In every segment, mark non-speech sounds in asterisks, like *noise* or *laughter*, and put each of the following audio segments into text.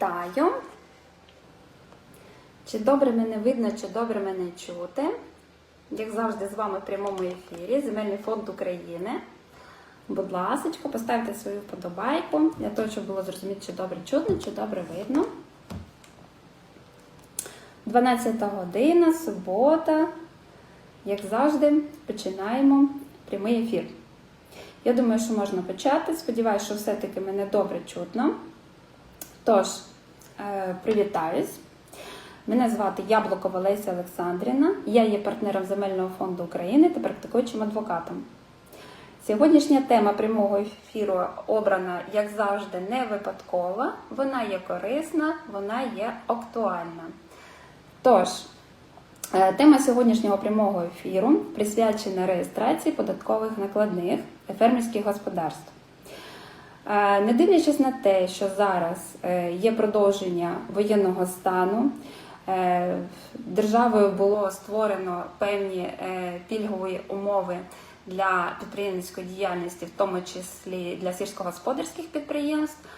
Вітаю! Чи добре мене видно, чи добре мене чути? Як завжди, з вами в прямому ефірі Земельний фонд України. Будь ласка, поставте свою вподобайку для того, щоб було зрозуміти, чи добре чутно, чи добре видно. 12 година, субота. Як завжди, починаємо прямий ефір. Я думаю, що можна почати. Сподіваюся, що все-таки мене добре чутно. Тож, привітаюсь. Мене звати Яблукова Леся Олександрівна. Я є партнером Земельного фонду України та практикуючим адвокатом. Сьогоднішня тема прямого ефіру обрана, як завжди, не випадкова. Вона є корисна, вона є актуальна. Тож, е, тема сьогоднішнього прямого ефіру присвячена реєстрації податкових накладних фермерських господарств. Е, Не дивлячись на те, що зараз е, є продовження воєнного стану, е, державою було створено певні пільгові умови для підприємницької діяльності, в тому числі для сільськогосподарських підприємств,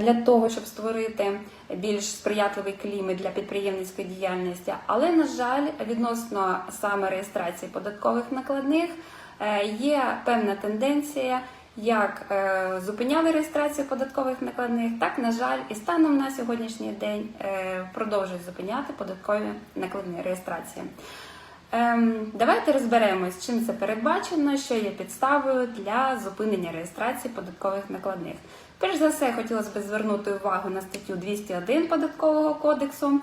для того, щоб створити більш сприятливий клімат для підприємницької діяльності. Але, на жаль, відносно саме реєстрації податкових накладних є певна тенденція як е, зупиняли реєстрацію податкових накладних, так, на жаль, і станом на сьогоднішній день е, продовжують зупиняти податкові накладні реєстрації. Ем, давайте розберемось, чим це передбачено, що є підставою для зупинення реєстрації податкових накладних. Перш за все, хотілося б звернути увагу на статтю 201 податкового кодексу,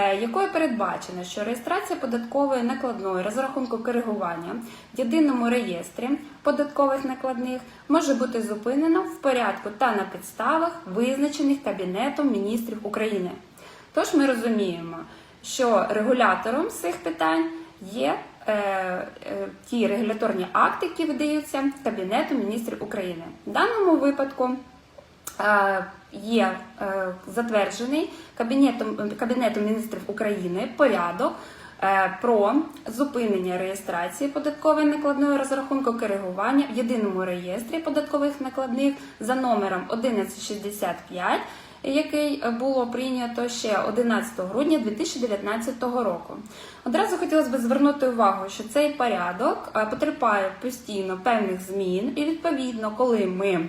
якою передбачено, що реєстрація податкової накладної розрахунку коригування в єдиному реєстрі податкових накладних може бути зупинена в порядку та на підставах, визначених Кабінетом міністрів України. Тож ми розуміємо, що регулятором цих питань є е, е, ті регуляторні акти, які видаються Кабінетом міністрів України. В даному випадку е, є е, затверджений Кабінетом, Кабінетом міністрів України порядок. е, Про зупинення реєстрації податкової накладної розрахунку коригування в єдиному реєстрі податкових накладних за номером 1165, який було прийнято ще 11 грудня 2019 року. Одразу хотілося б звернути увагу, що цей порядок е, потерпає постійно певних змін, і відповідно, коли ми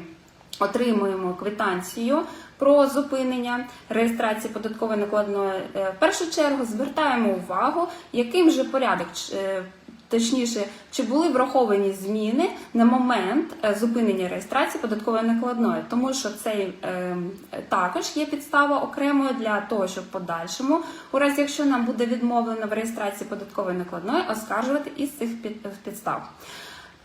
отримуємо квитанцію про зупинення реєстрації податкової накладної, е, в першу чергу звертаємо увагу, яким же порядок. е, Точніше, чи були враховані зміни на момент е, зупинення реєстрації податкової накладної, тому що цей е, також є підстава окремою для того, щоб в подальшому, у разі якщо нам буде відмовлено в реєстрації податкової накладної, оскаржувати із цих під- підстав.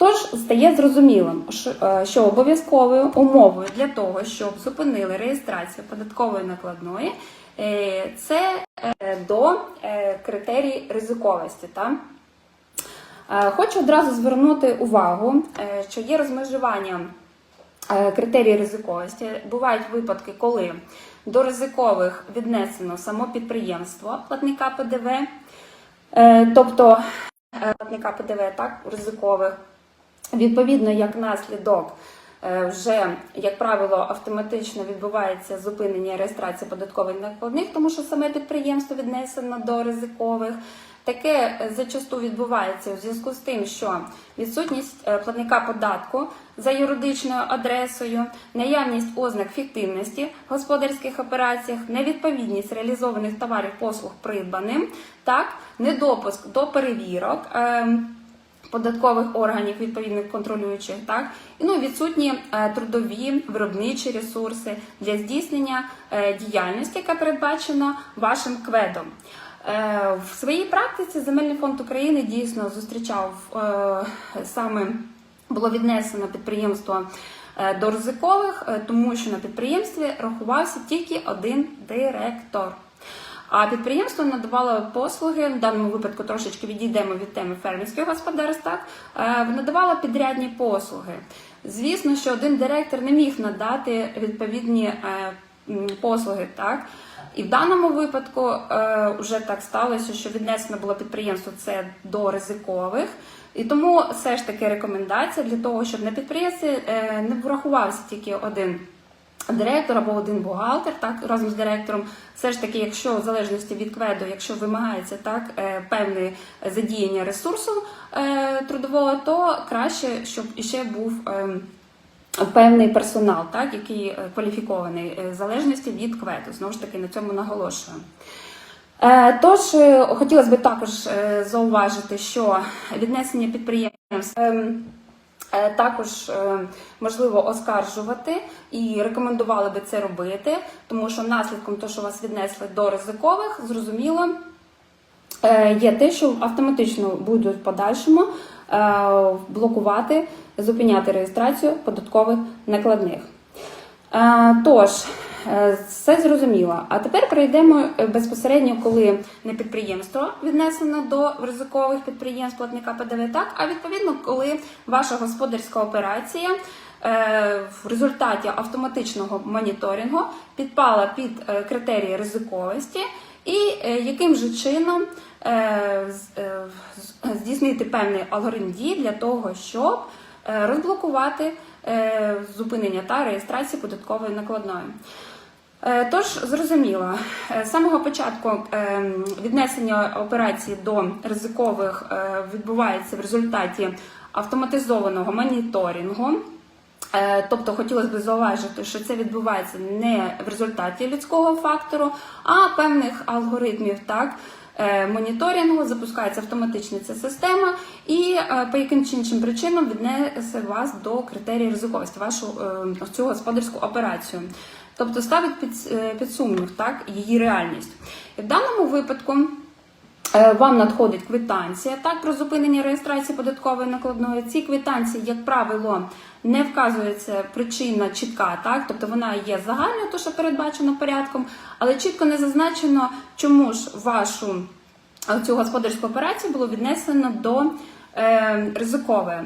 Тож стає зрозумілим, що- е, обов'язковою умовою для того, щоб зупинили реєстрацію податкової накладної, е, це е, до критерій ризиковості. Хочу одразу звернути увагу, що є розмежування критерій ризиковості. Бувають випадки, коли до ризикових віднесено само підприємство платника ПДВ, тобто платника ПДВ так, ризикових. Відповідно, як наслідок, е, вже, як правило, автоматично відбувається зупинення реєстрації податкових накладних, тому що саме підприємство віднесено до ризикових. Таке е, зачасту відбувається у зв'язку з тим, що відсутність е, платника податку за юридичною адресою, наявність ознак фіктивності в господарських операціях, невідповідність реалізованих товарів послуг придбаним, так, недопуск до перевірок. Податкових органів відповідних контролюючих, так і ну відсутні е, трудові виробничі ресурси для здійснення е, діяльності, яка передбачена вашим кведом. Е, В своїй практиці Земельний фонд України дійсно зустрічав саме було віднесено підприємство до ризикових, тому що на підприємстві рахувався тільки один директор. А підприємство надавало послуги, в даному випадку трошечки відійдемо від теми фермерських господарств, так, е, надавало підрядні послуги. Звісно, що один директор не міг надати відповідні е, послуги, так. І в даному випадку е, вже так сталося, що віднесено було підприємство це до ризикових. І тому все ж таки рекомендація для того, щоб на підприємстві е, не врахувався тільки один директор або один бухгалтер, так разом з директором. Все ж таки, якщо в залежності від кведу, якщо вимагається так е, певне задіяння ресурсу е, трудового, то краще, щоб іще був. ем, Певний персонал, так, який е, кваліфікований е, в залежності від кведу. Знову ж таки, на цьому наголошую. Е, Тож е, хотілося б також е, зауважити, що віднесення підприємств е, також е, можливо оскаржувати і рекомендували би це робити, тому що наслідком того, що вас віднесли до ризикових, зрозуміло, е, є те, що автоматично будуть в подальшому е, блокувати, зупиняти реєстрацію податкових накладних. Е, Тож, е, все зрозуміло. А тепер перейдемо е, безпосередньо, коли не підприємство віднесено до ризикових підприємств платника ПДВ, так, а відповідно, коли ваша господарська операція е, в результаті автоматичного моніторингу підпала під е, критерії ризиковості, і е, яким же чином е, е, здійснити певний алгоритм дій для того, щоб е, розблокувати е, зупинення та реєстрації податкової накладної. Е, Тож зрозуміло, е, з самого початку е, віднесення операцій до ризикових відбувається в результаті автоматизованого моніторингу. Тобто хотілося б зауважити, що це відбувається не в результаті людського фактору, а певних алгоритмів так. Моніторингу запускається автоматично ця система, і по яким чи іншим причинам віднесе вас до критерії ризиковості, вашу цю господарську операцію. Тобто ставить під, е, під сумнів так, її реальність. І в даному випадку Е, Вам надходить квитанція так про зупинення реєстрації податкової накладної. Ці квитанції, як правило, не вказується причина чітка, так тобто вона є загальною, то що передбачено порядком, але чітко не зазначено, чому ж вашу е, цю господарську операцію було віднесено до е, ризикової.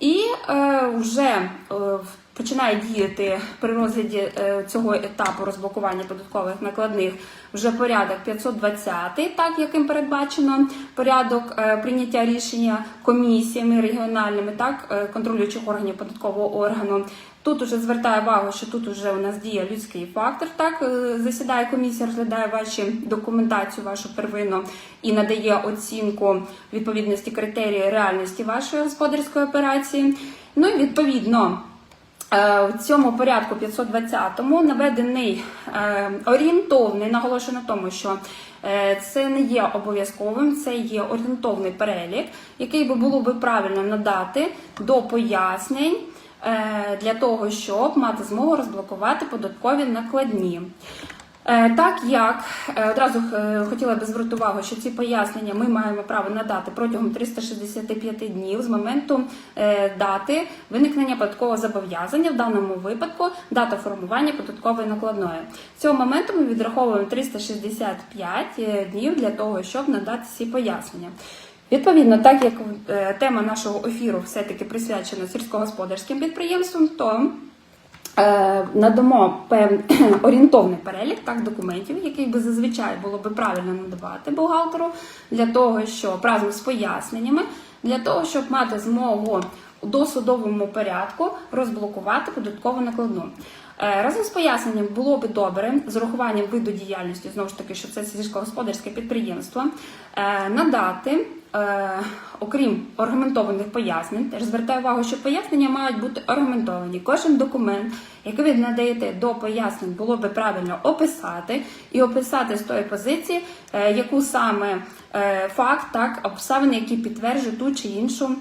І е, вже в- починає діяти при розгляді е, цього етапу розблокування податкових накладних вже порядок 520, так яким передбачено порядок е, прийняття рішення комісіями регіональними, так е, контролюючих органів податкового органу. Тут уже звертаю увагу, що тут уже у нас діє людський фактор. Так засідає комісія, розглядає ваші документацію, вашу первинну і надає оцінку відповідності критерії реальності вашої господарської операції. Ну і відповідно. Е, В цьому порядку 520-му наведений е, орієнтовний, наголошую на тому, що е, це не є обов'язковим, це є орієнтовний перелік, який би було би правильно надати до пояснень для того, щоб мати змогу розблокувати податкові накладні. Е, Так як е, одразу е, хотіла би звернути увагу, що ці пояснення ми маємо право надати протягом 365 днів з моменту дати виникнення податкового зобов'язання, в даному випадку дата формування податкової накладної. З цього моменту ми відраховуємо 365 е, днів для того, щоб надати ці пояснення. Відповідно, так як тема нашого ефіру все-таки присвячена сільськогосподарським підприємствам, то надамо певний *clears throat* орієнтовний перелік так, документів, який би зазвичай було би правильно надавати бухгалтеру для того, щоб разом з поясненнями, для того, щоб мати змогу у досудовому порядку розблокувати податкову накладну. Е, Разом з поясненням було би добре з урахуванням виду діяльності, знову ж таки, що це сільськогосподарське підприємство, е, надати, е, окрім аргументованих пояснень, теж звертаю увагу, що пояснення мають бути аргументовані. Кожен документ, який ви надаєте до пояснень, було би правильно описати і описати з тої позиції, е, яку саме е, факт, так, обставини, які підтверджують ту чи іншу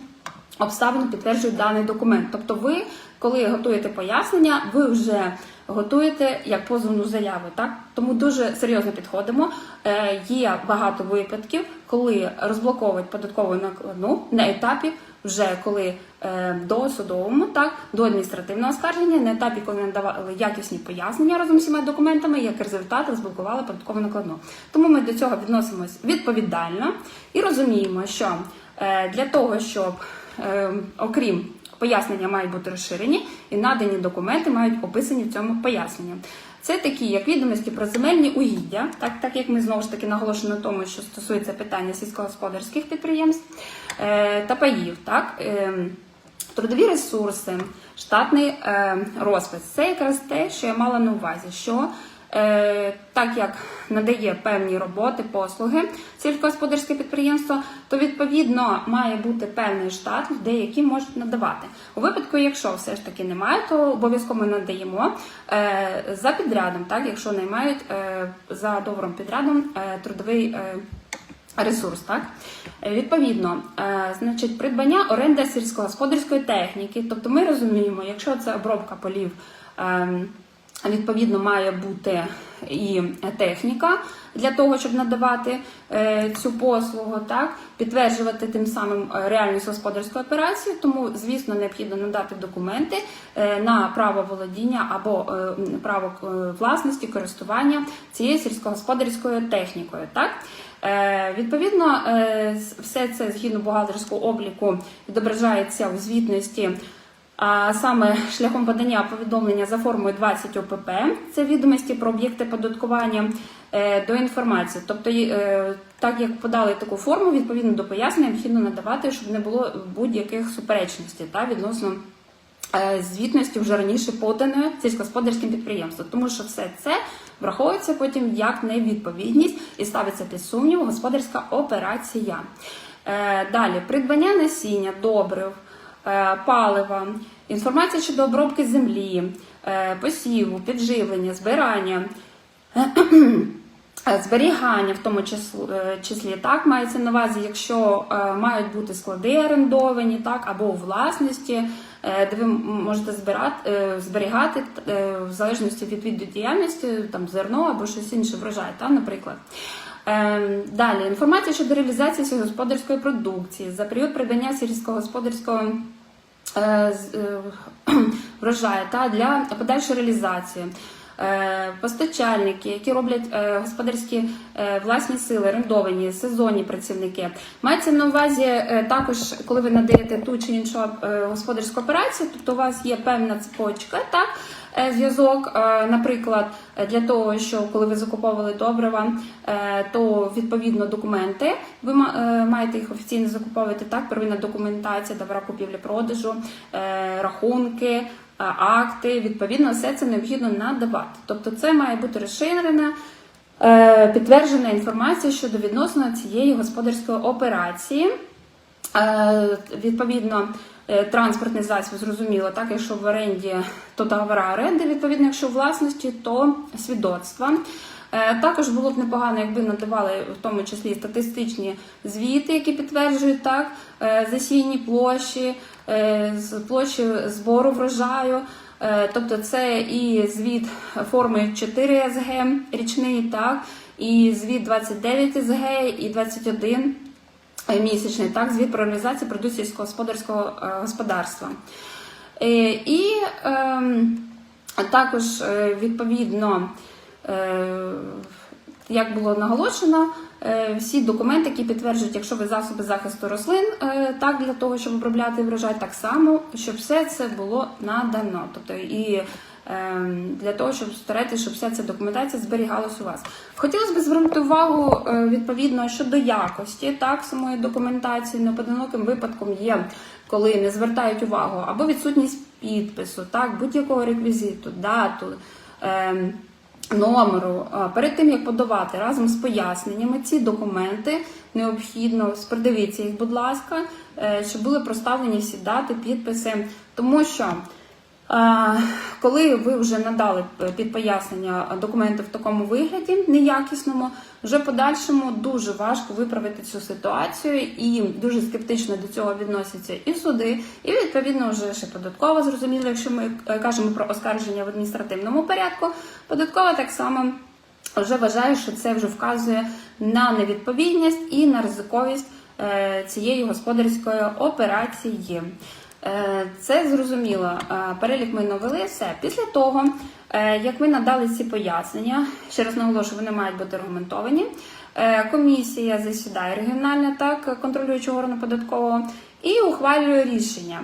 обставину підтверджують даний документ. Тобто, ви, коли готуєте пояснення, ви вже готуєте як позовну заяву. Так тому дуже серйозно підходимо. Е, є багато випадків, коли розблоковують податкову накладну на етапі. Вже коли е, до судовому, так до адміністративного оскарження, на етапі, коли надавали якісні пояснення разом з всіма документами, як результат розблокували податкову накладну. Тому ми до цього відносимось відповідально і розуміємо, що е, для того, щоб е, окрім пояснення мають бути розширені, і надані документи мають описані в цьому поясненні. Це такі, як відомості про земельні угіддя, так, так як ми знову ж таки наголошуємо на тому, що стосується питання сільськогосподарських підприємств е, та паїв, так. Е, Трудові ресурси, штатний е, розпис. Це якраз те, що я мала на увазі, що так як надає певні роботи, послуги сільськогосподарське підприємство, то відповідно має бути певний штат людей, які можуть надавати. У випадку, якщо все ж таки немає, то обов'язково ми надаємо е, за підрядом, так якщо наймають е, за договором підрядом е, трудовий. Е, Ресурс, так Е, відповідно, е, значить, придбання оренда сільськогосподарської техніки. Тобто, ми розуміємо, якщо це обробка полів, е, відповідно має бути і техніка для того, щоб надавати е, цю послугу, так підтверджувати тим самим е, реальність господарської операції. Тому, звісно, необхідно надати документи е, на право володіння або право власності користування цією сільськогосподарською технікою. Так Відповідно, все це згідно бухгалтерського обліку відображається у звітності. А саме шляхом подання повідомлення за формою 20 ОПП, це відомості про об'єкти податкування е, до інформації. Тобто, е, так як подали таку форму, відповідно до пояснення необхідно надавати, щоб не було будь-яких суперечностей та відносно е, звітності вже раніше поданої сільськогосподарським підприємством, тому що все це враховується потім як невідповідність і ставиться під сумнів господарська операція. Далі придбання насіння, добрив, палива, інформація щодо обробки землі, е, посіву, підживлення, збирання. Е, *clears throat* Зберігання в тому числі, числі так мається на увазі, якщо е, мають бути склади орендовані, так або у власності, е, де ви можете збирати, е, зберігати е, в залежності від виду діяльності, там зерно або щось інше врожай, так, наприклад. Е, Далі інформація щодо реалізації сільськогосподарської продукції за період придбання сільськогосподарського е, е, *clears throat* врожаю та для подальшої реалізації. Е, Постачальники, які роблять е, господарські е, власні сили, орендовані, сезонні працівники. Мається на увазі також, коли ви надаєте ту чи іншу господарську операцію, тобто у вас є певна цепочка, так, зв'язок, наприклад, для того, що коли ви закуповували добрива, то відповідно документи ви ма- маєте їх офіційно закуповувати так, первинна документація, добра купівлі-продажу, рахунки. Е, Акти, відповідно, все це необхідно надавати. Тобто, це має бути розширена, е, підтверджена інформація щодо відносно цієї господарської операції. Е, Відповідно, транспортний засіб зрозуміло, так якщо в оренді, то договора оренди, відповідно, якщо в власності, то свідоцтва. Е, Також було б непогано, якби надавали в тому числі статистичні звіти, які підтверджують так е, засійні площі, е, площі збору врожаю. Тобто це і звіт форми 4 СГ річний, так, і звіт 29 СГ, і 21 місячний, так, звіт про реалізацію продукції сільськогосподарського господарства. Е, І ем, також відповідно, як було наголошено, е, всі документи, які підтверджують, якщо ви засоби захисту рослин, е, так для того, щоб обробляти врожай, так само, щоб все це було надано. Тобто і ем, для того, щоб старати, щоб вся ця документація зберігалась у вас. Хотілося б звернути увагу е, відповідно щодо якості так самої документації. Неподиноким випадком є, коли не звертають увагу або відсутність підпису, так будь-якого реквізиту, дату. Номеру. Перед тим як подавати разом з поясненнями ці документи необхідно продивіться їх, будь ласка, е, щоб були проставлені всі дати, підписи, тому що Коли ви вже надали під пояснення документи в такому вигляді неякісному, вже подальшому дуже важко виправити цю ситуацію, і дуже скептично до цього відносяться і суди, і відповідно вже ще податково зрозуміло, якщо ми е, кажемо про оскарження в адміністративному порядку, податкова так само вже вважає, що це вже вказує на невідповідність і на ризиковість е, цієї господарської операції. Е, Це зрозуміло. Е, Перелік ми навели все. Після того, е, як ви надали ці пояснення, ще раз наголошую, вони мають бути аргументовані. Комісія засідає регіональна, так, контролюючого органу податкового, і ухвалює рішення.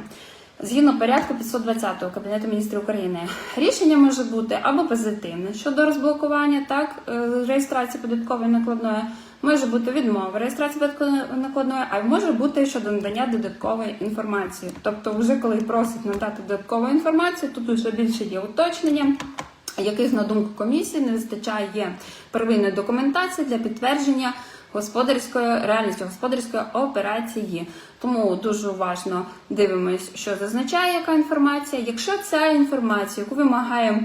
Згідно порядку 520 Кабінету міністрів України, рішення може бути або позитивне щодо розблокування так реєстрації податкової накладної може бути відмова реєстрації накладної, а може бути щодо надання додаткової інформації. Тобто, вже коли просять надати додаткову інформацію, тут вже більше є уточнення яких, на думку комісії, не вистачає первинної документації для підтвердження господарської реальності господарської операції. Тому дуже уважно дивимось, що зазначає яка інформація. Якщо ця інформація, яку вимагає,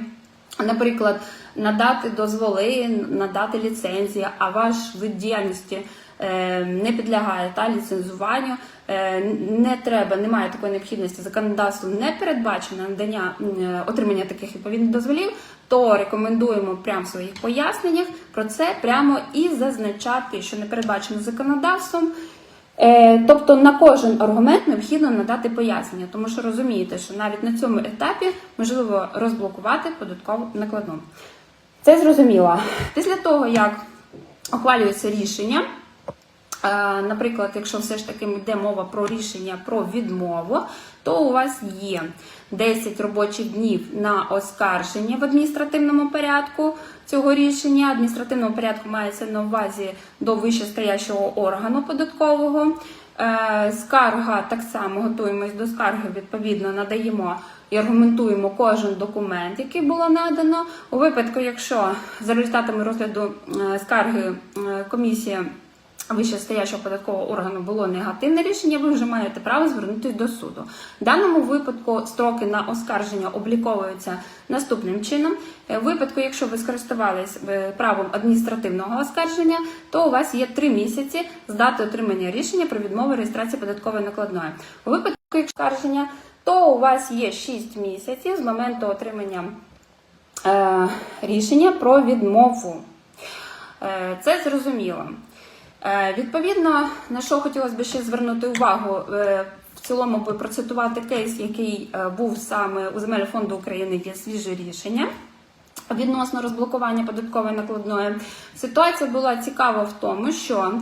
наприклад, надати дозволи, надати ліцензії, а ваш вид діяльності е, не підлягає та ліцензуванню, е, не треба, немає такої необхідності законодавством не передбачено надання е, отримання таких відповідних дозволів, то рекомендуємо прямо в своїх поясненнях про це прямо і зазначати, що не передбачено законодавством. Тобто на кожен аргумент необхідно надати пояснення, тому що розумієте, що навіть на цьому етапі можливо розблокувати податкову накладну. Це зрозуміло. Після того, як ухвалюється рішення, Е, Наприклад, якщо все ж таки йде мова про рішення про відмову, то у вас є 10 робочих днів на оскарження в адміністративному порядку цього рішення. Адміністративному порядку мається на увазі до вищестоящого органу податкового. Е, Скарга так само готуємось до скарги, відповідно, надаємо і аргументуємо кожен документ, який було надано. У випадку, якщо за результатами розгляду е, скарги е, комісія вищестоячого податкового органу було негативне рішення, ви вже маєте право звернутися до суду. В даному випадку строки на оскарження обліковуються наступним чином. Е, В випадку, якщо ви скористувались правом адміністративного оскарження, то у вас є три місяці з дати отримання рішення про відмову реєстрації податкової накладної. У випадку якщо оскарження, то у вас є 6 місяців з моменту отримання е, рішення про відмову. Е, Це зрозуміло. Е, Відповідно, на що хотілося б ще звернути увагу, е, в цілому би процитувати кейс, який е, був саме у земель фонду України, є свіже рішення. Відносно розблокування податкової накладної ситуація була цікава в тому, що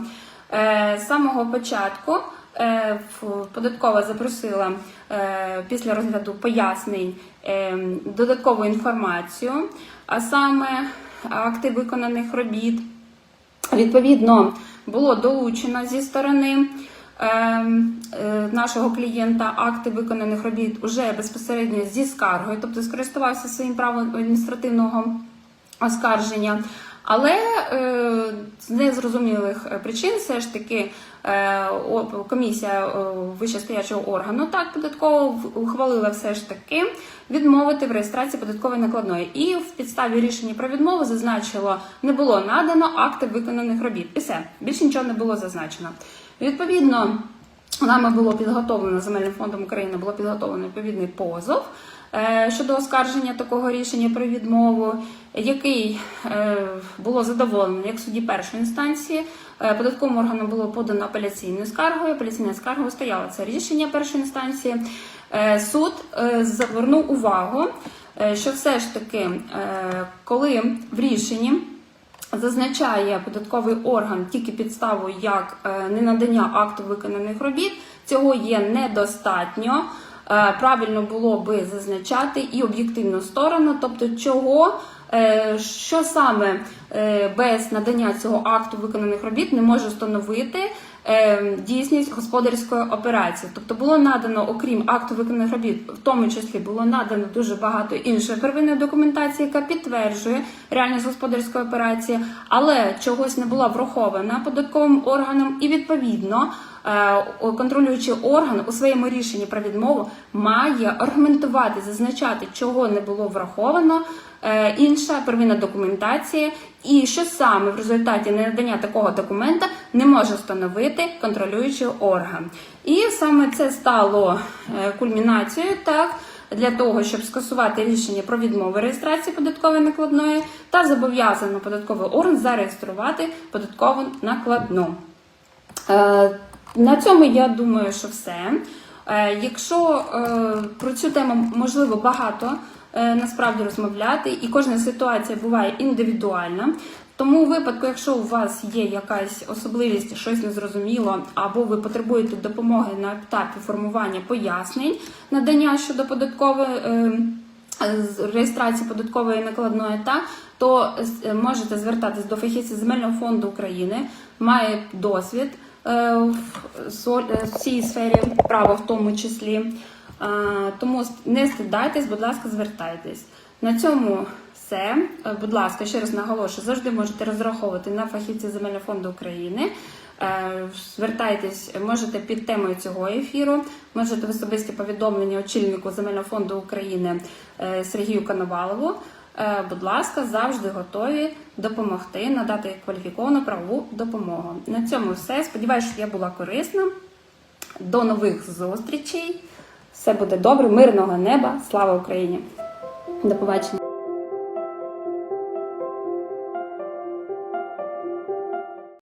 е, з самого початку податкова запросила е, після розгляду пояснень е, додаткову інформацію, а саме акти виконаних робіт. Відповідно, було долучено зі сторони е, е, нашого клієнта акти виконаних робіт уже безпосередньо зі скаргою, тобто скористувався своїм правом адміністративного оскарження. Але е, з незрозумілих причин все ж таки е, комісія е, вищестоячого органу так податково ухвалила все ж таки відмовити в реєстрації податкової накладної. І в підставі рішення про відмову зазначило, не було надано акти виконаних робіт. І все, більше нічого не було зазначено. Відповідно, нами було підготовлено земельним фондом України було підготовлено відповідний позов щодо оскарження такого рішення про відмову, який е, було задоволено як в суді першої інстанції. Е, Податковим органом було подано апеляційною скаргою. Апеляційна скарга вистояла це рішення першої інстанції. Е, Суд е, звернув увагу, е, що все ж таки, е, коли в рішенні зазначає податковий орган тільки підставу як е, ненадання акту виконаних робіт, цього є недостатньо. Е, Правильно було би зазначати і об'єктивну сторону, тобто чого, е, що саме е, без надання цього акту виконаних робіт не може встановити дійсність господарської операції. Тобто було надано, окрім акту виконаних робіт, в тому числі було надано дуже багато іншої первинної документації, яка підтверджує реальність господарської операції, але чогось не була врахована податковим органом, і відповідно контролюючий орган у своєму рішенні про відмову має аргументувати, зазначати, чого не було враховано. е, Інша первинна документація, і що саме в результаті ненадання такого документа не може встановити контролюючий орган. І саме це стало е, кульмінацією так для того, щоб скасувати рішення про відмову реєстрації податкової накладної та зобов'язано податковий орган зареєструвати податкову накладну. На цьому я думаю, що все. Е, Якщо е, про цю тему можливо багато е, насправді розмовляти, і кожна ситуація буває індивідуальна. Тому у випадку, якщо у вас є якась особливість, щось незрозуміло, або ви потребуєте допомоги на етапі формування пояснень, надання щодо податкової. реєстрації податкової накладної та то можете звертатись до фахівців земельного фонду України. має досвід в со- е, в цій сфері права, в тому числі. Е, Тому не стидайтесь, будь ласка, звертайтесь. На цьому все. Е, Будь ласка, ще раз наголошую, завжди можете розраховувати на фахівців земельного фонду України. Е, Звертайтесь, можете під темою цього ефіру, можете в особисті повідомлення очільнику земельного фонду України е, Сергію Коновалову. Е, Будь ласка, завжди готові допомогти, надати кваліфіковану правову допомогу. На цьому все. Сподіваюся, що я була корисна. До нових зустрічей. Все буде добре, мирного неба. Слава Україні! До побачення!